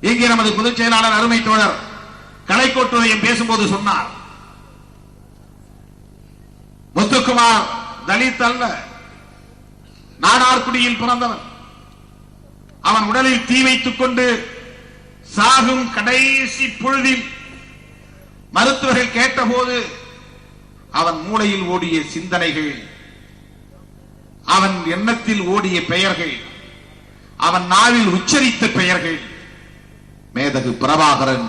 இங்கே நமது பொதுச் செயலாளர் அருமை தோழர் கலைக்கோட்டுரையும் பேசும்போது சொன்னார். முத்துக்குமார் தலித் அல்ல நாடார்குடியில் பிறந்தவன் அவன் உடலில் தீ வைத்துக் கொண்டு சாகும் கடைசி பொழுதில் மருத்துவர்கள் கேட்டபோது அவன் மூளையில் ஓடிய சிந்தனைகள் அவன் எண்ணத்தில் ஓடிய பெயர்கள் அவன் நாவில் உச்சரித்த பெயர்கள் மேதகு பிரபாகரன்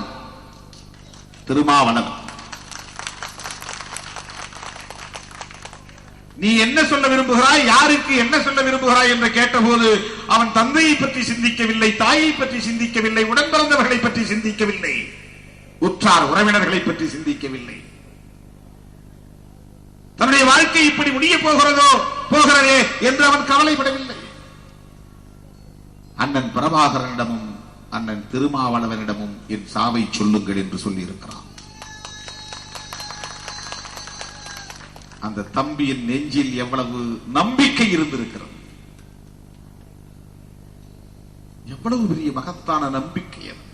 திருமாவனம் நீ என்ன சொல்ல விரும்புகிறாய்? யாருக்கு என்ன சொல்ல விரும்புகிறாய் என்று கேட்டபோது அவன் தந்தையை பற்றி சிந்திக்கவில்லை தாயை பற்றி சிந்திக்கவில்லை உடன் பிறந்தவர்களை பற்றி சிந்திக்கவில்லை உற்றார் உறவினர்களை பற்றி சிந்திக்கவில்லை. தன்னுடைய வாழ்க்கை இப்படி முடிய போகிறதோ போகிறதே என்று அவன் கவலைப்படவில்லை. அண்ணன் பிரபாகரனிடமும் அண்ணன் திருமாவளவனிடமும் என் சாவை சொல்லுங்கள் என்று சொல்லியிருக்கிறான். அந்த தம்பியின் நெஞ்சில் எவ்வளவு நம்பிக்கை இருந்திருக்கிறது. எவ்வளவு பெரிய மகத்தான நம்பிக்கை அது.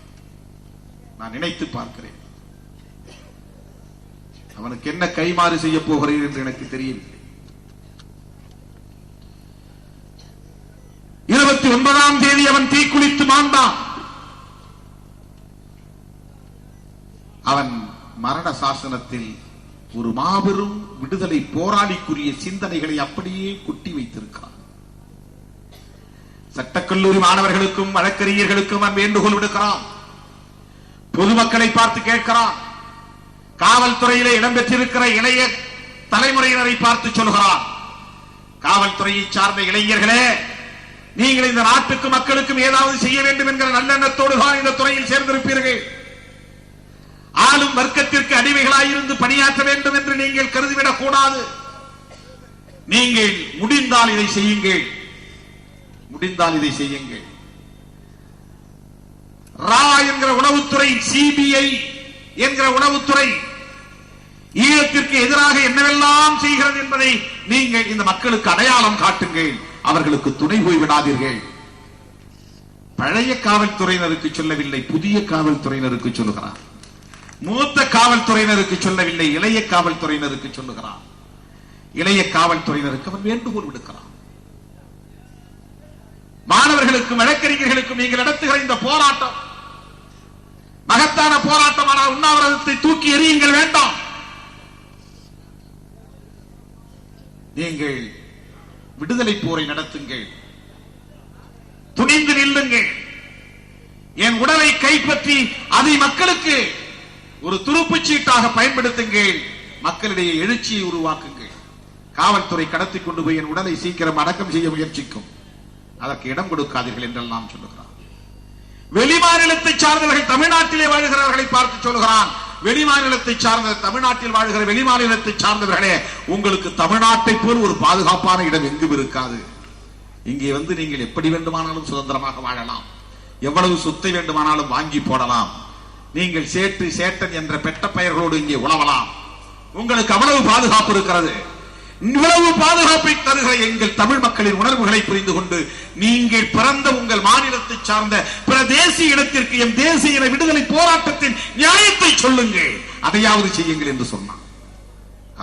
நான் நினைத்து பார்க்கிறேன். அவனுக்கு என்ன கைமாறு செய்ய போகிறேன் என்று எனக்கு தெரியவில்லை. அவன் மரண சாசனத்தில் ஒரு மாபெரும் விடுதலை போராளிக்குரிய சிந்தனைகளை அப்படியே கொட்டி வைத்திருக்கிறான். சட்டக்கல்லூரி மாணவர்களுக்கும் வழக்கறிஞர்களுக்கும் அவன் வேண்டுகோள் விடுக்கிறான். பொதுமக்களை பார்த்து கேட்கிறான். காவல்துறையிலே இடம்பெற்றிருக்கிற இளைய தலைமுறையினரை பார்த்து சொல்கிறான். காவல்துறையை சார்ந்த இளைஞர்களே நீங்கள் இந்த நாட்டுக்கு மக்களுக்கும் ஏதாவது செய்ய வேண்டும் என்கிற நல்லெண்ணத்தோடு தான் இந்த துறையில் சேர்ந்திருப்பீர்கள். ஆளும் வர்க்கத்திற்கு அடிமைகளாயிருந்து பணியாற்ற வேண்டும் என்று நீங்கள் கருதிவிடக் கூடாது. நீங்கள் முடிந்தால் இதை செய்யுங்கள். முடிந்தால் இதை செய்யுங்கள். ரா என்கிற உணவுத்துறை சிபிஐ என்கிற உணவுத்துறை ஈழத்திற்கு எதிராக என்னவெல்லாம் செய்கிறது என்பதை நீங்கள் இந்த மக்களுக்கு அடையாளம் காட்டுங்கள். அவர்களுக்கு துணை போய்விடாதீர்கள் பழைய காவல்துறையினருக்கு சொல்லவில்லை புதிய காவல்துறையினருக்கு சொல்லுகிறார். மூத்த காவல்துறையினருக்கு சொல்லவில்லை இளைய காவல்துறையினருக்கு சொல்லுகிறான். இளைய காவல்துறையினருக்கு அவன் வேண்டுகோள் விடுக்கிறான். மாணவர்களுக்கும் வழக்கறிஞர்களுக்கும் நீங்கள் நடத்துகிற இந்த போராட்டம் மகத்தான போராட்டமான உண்ணாவிரதத்தை தூக்கி எறியுங்கள் வேண்டாம். நீங்கள் விடுதலை போரை நடத்துங்கள். துணிந்து நில்லுங்கள். என் உடலை கைப்பற்றி அதை மக்களுக்கு ஒரு துருப்புச் சீட்டாக பயன்படுத்துங்கள். மக்களிடையே எழுச்சியை உருவாக்குங்கள். காவல்துறை கடத்தி கொண்டு போய் என் உடலை சீக்கிரம் அடக்கம் செய்ய முயற்சிக்கும். அதற்கு இடம் கொடுக்காதீர்கள் என்றெல்லாம் சொல்லுகிறான் வெளிமாநிலத்தை சார்ந்தவர்கள் தமிழ்நாட்டிலே வாழ்கிறவர்களை பார்த்து சொல்கிறான் வெளிமாநிலத்தை சார்ந்த தமிழ்நாட்டில் வாழ்கிற வெளிமாநிலத்தை சார்ந்தவர்களே உங்களுக்கு தமிழ்நாட்டை போல் ஒரு பாதுகாப்பான இடம் எங்கும் இருக்காது. இங்கே வந்து நீங்கள் எப்படி வேண்டுமானாலும் சுதந்திரமாக வாழலாம். எவ்வளவு சொத்தை வேண்டுமானாலும் வாங்கி போடலாம். நீங்கள் சேற்று சேட்டன் என்ற பெட்ட பெயர்களோடு இங்கே உழவலாம். உங்களுக்கு அவ்வளவு பாதுகாப்பு இருக்கிறது. இவ்வளவு பாதுகாப்பை தருகிற எங்கள் தமிழ் மக்களின் உணர்வுகளை புரிந்து கொண்டு நீங்கள் பிறந்த உங்கள் மாநிலத்தை சார்ந்த பிற தேசிய இடத்திற்கு எம் தேசிய இன விடுதலை போராட்டத்தின் நியாயத்தை சொல்லுங்கள். அதையாவது செய்யுங்கள் என்று சொன்னான்.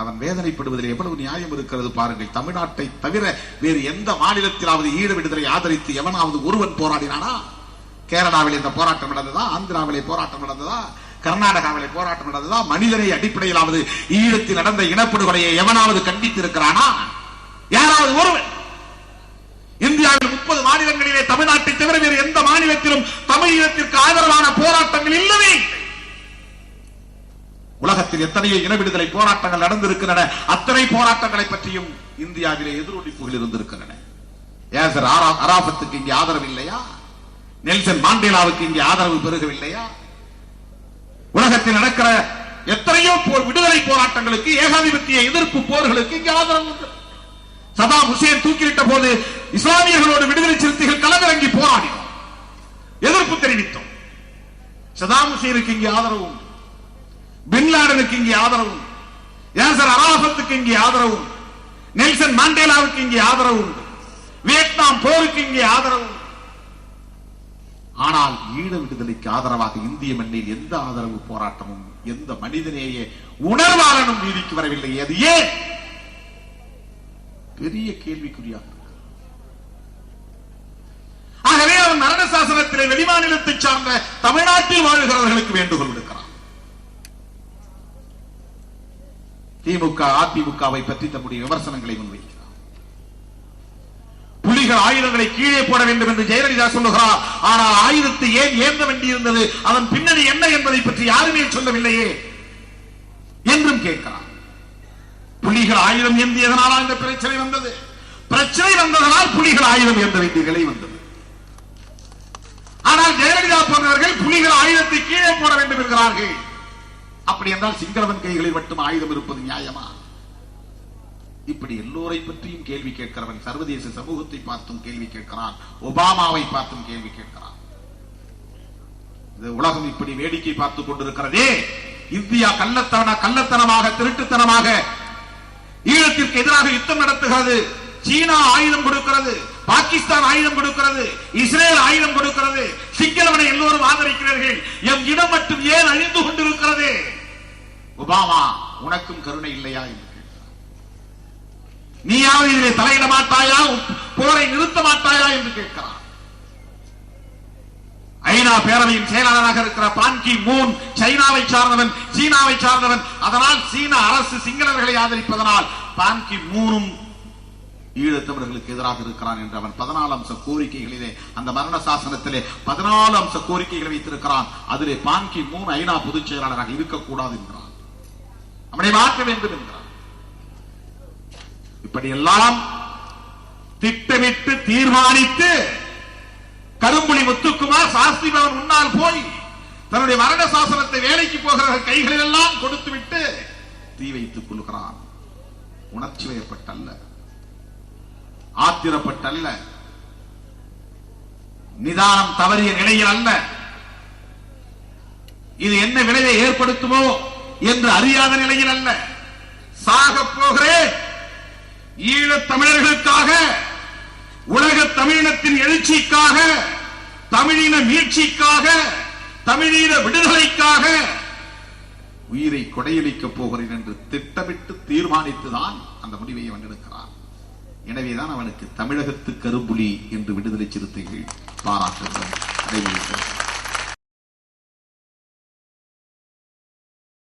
அவன் வேதனைப்படுவதில் எவ்வளவு நியாயம் இருக்கிறது பாருங்கள். தமிழ்நாட்டை தவிர வேறு எந்த மாநிலத்திலாவது ஈழ விடுதலை ஆதரித்து எவனாவது ஒருவன் போராடினானா? கேரளாவில் இந்த போராட்டம் நடந்ததா? ஆந்திராவிலே போராட்டம் நடந்ததா? கர்நாடகாவிலே போராட்டம் நடந்ததா? மனிதனை அடிப்படையிலாவது ஈழத்தில் நடந்த இனப்படுகொலையை எவனாவது கண்டித்து இருக்கிறானா யாராவது ஒருவன்? இந்தியாவில் முப்பது மாநிலங்களிலே தமிழ்நாட்டை தவிர வேறு எந்த மாநிலத்திலும் தமிழீழத்திற்கு ஆதரவான போராட்டங்கள் இல்லவே உலகத்தில் எத்தனையோ இன விடுதலை போராட்டங்கள் நடந்திருக்கின்றன. அத்தனை போராட்டங்களை பற்றியும் இந்தியாவிலே எதிரொலிப்புகள் இருந்திருக்கின்றன. ஏசர் ஆரா- அராபத்துக்கு இங்கே ஆதரவு இல்லையா நெல்சன் மாண்டேலாவுக்கு இங்கே ஆதரவு பெருகவில்லையா உலகத்தில் நடக்கிற எத்தனையோ போர் விடுதலை போராட்டங்களுக்கு ஏகாதிபத்திய எதிர்ப்பு போர்களுக்கு இங்கே ஆதரவு உண்டு. சதாம் ஹுசேன் தூக்கிலிட்ட போது இஸ்லாமியர்களோடு விடுதலை சிறுத்தைகள் களமிறங்கி போராடினோம் எதிர்ப்பு தெரிவித்தோம் சதாம் ஹுசேனுக்கு இங்கே ஆதரவு உண்டு பின்லாடனுக்கு இங்கே ஆதரவு உண்டு. யாசர் அராபத்துக்கு இங்கே ஆதரவு நெல்சன் மாண்டேலாவுக்கு இங்கே ஆதரவு உண்டு வியட்நாம் போருக்கு இங்கே ஆதரவு உண்டு. ஆனால் ஈழ விடுதலைக்கு ஆதரவாக இந்திய மண்ணில் எந்த ஆதரவு போராட்டமும் எந்த மனிதநேய உணர்வாளனும் நீதிக்கு வரவில்லை. அது ஏன்? பெரிய கேள்விக்குறியாக ஆகவே அவர் மரண சாசனத்திலே வெளிமாநிலத்தை சார்ந்த தமிழ்நாட்டில் வாழ்கிறவர்களுக்கு வேண்டுகோள் விடுக்கிறார் திமுக அதிமுகவை பற்றி தம்முடைய விமர்சனங்களை முன்வைக்கிறார். நீங்கள் ஆயுதங்களை கீழே போட வேண்டும் என்று ஜெயலலிதா சொல்லுகிறார் ஆனால் ஆயுதத்தை ஏன் ஏந்த வேண்டியிருந்தது? அதன் பின்னணி என்ன என்பதை பற்றி யாருமே சொல்லவில்லையே. என்றும் கேட்கிறார். புலிகள் ஆயுதம் ஏந்தியதனாலா இந்த பிரச்சனை வந்தது? பிரச்சனை வந்ததனால் புலிகள் ஆயுதம் ஏந்த வேண்டிய நிலை வந்தது. ஆனால் ஜெயலலிதா போன்றவர்கள் புலிகள் ஆயுதத்தை கீழே போட வேண்டும் என்கிறார்கள். அப்படி என்றால் சிங்களவன் கைகளில் மட்டும் ஆயுதம் இருப்பது நியாயமா? இப்படி எல்லோரை பற்றியும் கேள்வி கேட்கிறவன் சர்வதேச சமூகத்தை பார்த்தும் கேள்வி கேட்கிறான். ஒபாமாவை பார்த்தும் கேள்வி கேட்கிறான். இது உலகம் இப்படி வேடிக்கை பார்த்துக் கொண்டிருக்கிறதே. இந்தியா கள்ளத்தன கள்ளத்தனமாக திருட்டுத்தனமாக ஈழத்திற்கு எதிராக யுத்தம் நடத்துகிறது. சீனா ஆயுதம் கொடுக்கிறது. பாகிஸ்தான் ஆயுதம் கொடுக்கிறது. இஸ்ரேல் ஆயுதம் கொடுக்கிறது. சிங்களவனை எல்லோரும் ஆதரிக்கிறார்கள். எம் இடம் மட்டும் ஏன் அழிந்து கொண்டிருக்கிறது? ஒபாமா உனக்கும் கருணை இல்லையா என்று நீயாவது இதிலே தலையிட மாட்டாயா? போரை நிறுத்த மாட்டாயா என்று கேட்கிறார். ஐநா பேரவையின் செயலாளராக இருக்கிற பான்கி மூன் சைனாவை சார்ந்தவன் சீனாவை சார்ந்தவன் அதனால் சீன அரசு சிங்களவர்களை ஆதரிப்பதனால் பான்கி மூனும் ஈழத்தமிழர்களுக்கு எதிராக இருக்கிறான் என்று அவன் பதினாலு அம்ச கோரிக்கைகளிலே அந்த மரண சாசனத்திலே பதினாலு அம்ச கோரிக்கைகளை வைத்திருக்கிறான். அதிலே பான்கி மூன் ஐநா பொதுச் செயலாளராக இருக்கக்கூடாது என்றான். அவனை மாற்ற வேண்டும் என்றான். இப்படியெல்லாம் திட்டமிட்டு தீர்மானித்து கரும்புலி முத்துக்குமார் சாஸ்திரி பவன் முன்னால் போய் தன்னுடைய மரண சாசனத்தை வேலைக்கு போகிற கைகளில் எல்லாம் கொடுத்து விட்டு தீ வைத்துக் கொள்கிறான். உணர்ச்சி வயப்பட்டல்ல ஆத்திரப்பட்டல்ல. நிதானம் தவறிய நிலையில் அல்ல. இது என்ன விளைவை ஏற்படுத்துமோ என்று அறியாத நிலையில் அல்ல. சாகப் போகிறேன். ஈழத் தமிழர்களுக்காக உலக தமிழினத்தின் எழுச்சிக்காக தமிழின மீட்சிக்காக தமிழீழ விடுதலைக்காக உயிரை கொடையளிக்கப் போகிறேன் என்று திட்டமிட்டு தீர்மானித்துதான் அந்த முடிவை அவன் எடுக்கிறான். எனவேதான் அவனுக்கு தமிழகத்து கரும்புலி என்று விடுதலை சிறுத்தைகள் பாராட்டுகிறார்